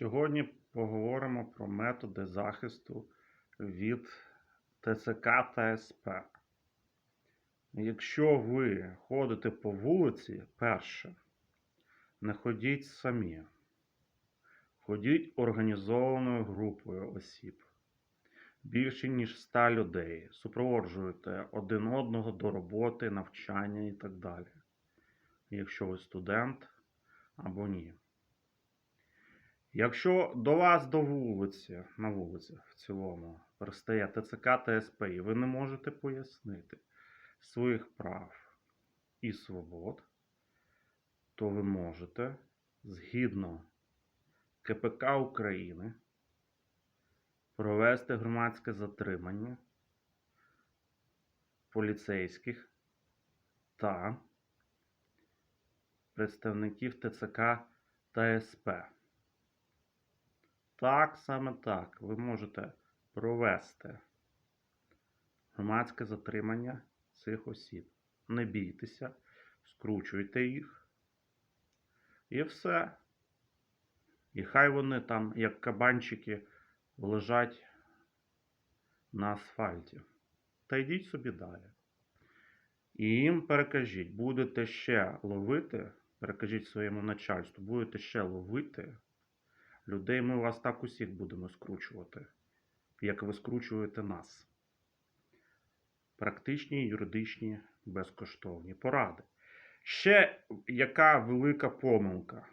Сьогодні поговоримо про методи захисту від ТЦК та СП. Якщо ви ходите по вулиці, перше, не ходіть самі. Ходіть організованою групою осіб. Більше ніж 100 людей. Супроводжуйте один одного до роботи, навчання і так далі. Якщо ви студент або ні. Якщо до вас до вулиці, на вулиці в цілому, пристає ТЦК та СП, і ви не можете пояснити своїх прав і свобод, то ви можете згідно КПК України провести громадське затримання поліцейських та представників ТЦК та СП. Так, саме так, ви можете провести громадське затримання цих осіб. Не бійтеся, скручуйте їх. І все. І хай вони там, як кабанчики, лежать на асфальті. Та йдіть собі далі. І їм перекажіть, будете ще ловити, перекажіть своєму начальству, будете ще ловити людей, ми вас так усіх будемо скручувати, як ви скручуєте нас. Практичні, юридичні, безкоштовні поради. Ще яка велика помилка.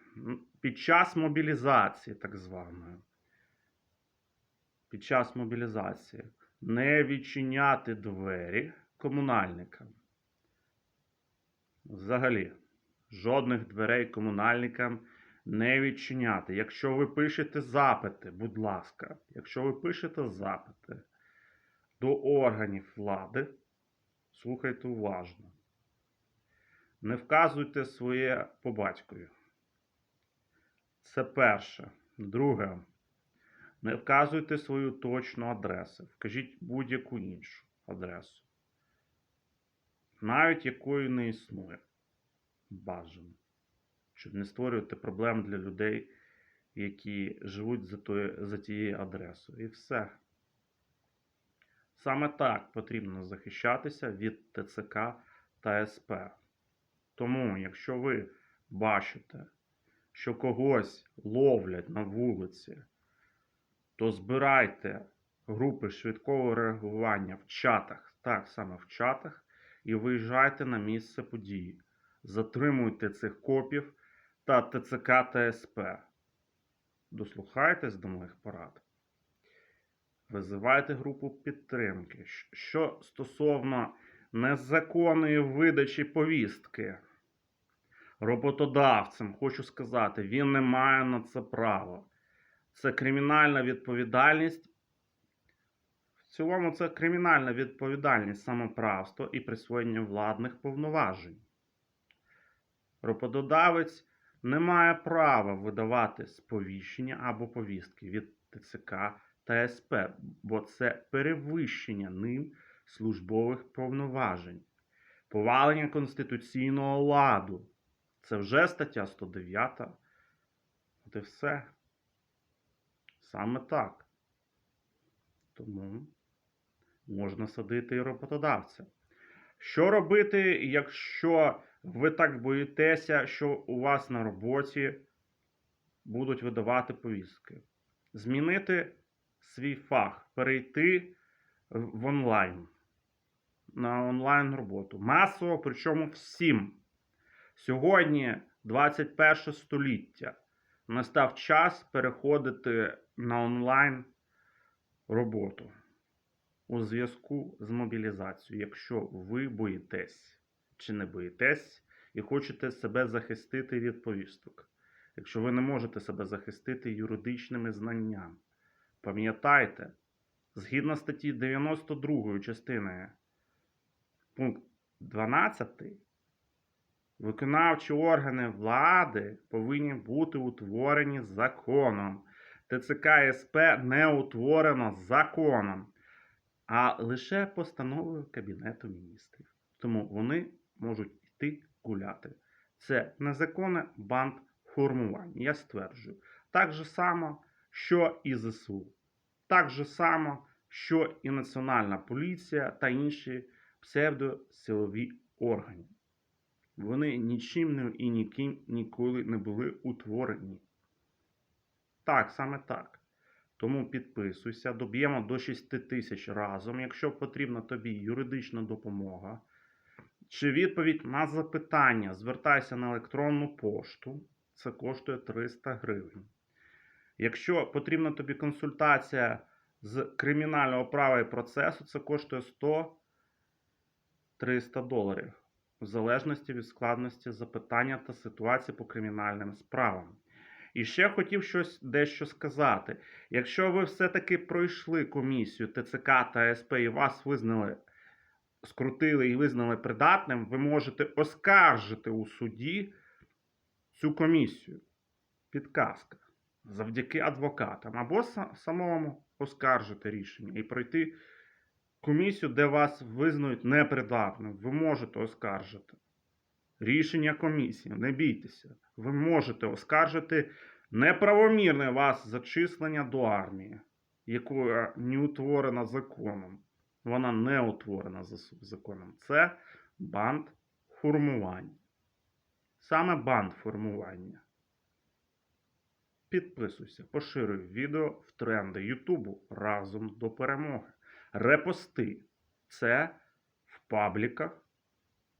Під час мобілізації, так званої, під час мобілізації не відчиняти двері комунальникам. Взагалі, жодних дверей комунальникам не відчиняти. Якщо ви пишете запити, будь ласка, якщо ви пишете запити до органів влади, слухайте уважно. Не вказуйте своє по батькові. Це перше. Друге. Не вказуйте свою точну адресу. Вкажіть будь-яку іншу адресу. Навіть якої не існує. Бажано. Щоб не створювати проблем для людей, які живуть за, тої, за тією адресою. І все. Саме так потрібно захищатися від ТЦК та СП. Тому, якщо ви бачите, що когось ловлять на вулиці, то збирайте групи швидкого реагування в чатах, так саме в чатах, і виїжджайте на місце події. Затримуйте цих копів та ТЦК та СП. Дослухайтесь до моїх порад. Визивайте групу підтримки. Що стосовно незаконної видачі повістки роботодавцем, хочу сказати, він не має на це права. Це кримінальна відповідальність. В цілому, це кримінальна відповідальність самоправство і присвоєння владних повноважень. Роботодавець не має права видавати сповіщення або повістки від ТЦК та СП, бо це перевищення ним службових повноважень, повалення конституційного ладу. Це вже стаття 109. От і все. Саме так. Тому можна садити і роботодавця. Що робити, якщо ви так боїтеся, що у вас на роботі будуть видавати повістки? Змінити свій фах, перейти в онлайн, на онлайн роботу. Масово, причому всім. Сьогодні 21 століття. Настав час переходити на онлайн роботу у зв'язку з мобілізацією, якщо ви боїтесь чи не боїтесь і хочете себе захистити від повісток. Якщо ви не можете себе захистити юридичними знаннями, пам'ятайте, згідно статті 92 частини пункт 12, виконавчі органи влади повинні бути утворені законом. ТЦК СП не утворено законом, а лише постановою Кабінету міністрів. Тому вони можуть йти гуляти. Це незаконне бандформування, я стверджую. Так же само, що і ЗСУ. Так же само, що і Національна поліція та інші псевдосилові органи. Вони нічим і ніким ніколи не були утворені. Так, саме так. Тому підписуйся, доб'ємо до 6 тисяч разом, якщо потрібна тобі юридична допомога. Чи відповідь на запитання, звертайся на електронну пошту. Це коштує 300 гривень. Якщо потрібна тобі консультація з кримінального права і процесу, це коштує 100-300 доларів, в залежності від складності запитання та ситуації по кримінальним справам. І ще хотів щось дещо сказати. Якщо ви все-таки пройшли комісію ТЦК та СП і вас визнали, скрутили і визнали придатним, ви можете оскаржити у суді цю комісію. Підказка. Завдяки адвокатам. Або самому оскаржити рішення і пройти комісію, де вас визнають непридатним. Ви можете оскаржити. Рішення комісії, не бійтеся. Ви можете оскаржити неправомірне вас зачислення до армії, яка не утворена законом. Вона не утворена за- законом. Це банд формування. Саме банд формування. Підписуйся, поширюй відео в тренди Ютубу разом до перемоги. Репости. Це в пабліках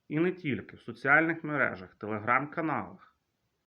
і не тільки в соціальних мережах, телеграм-каналах.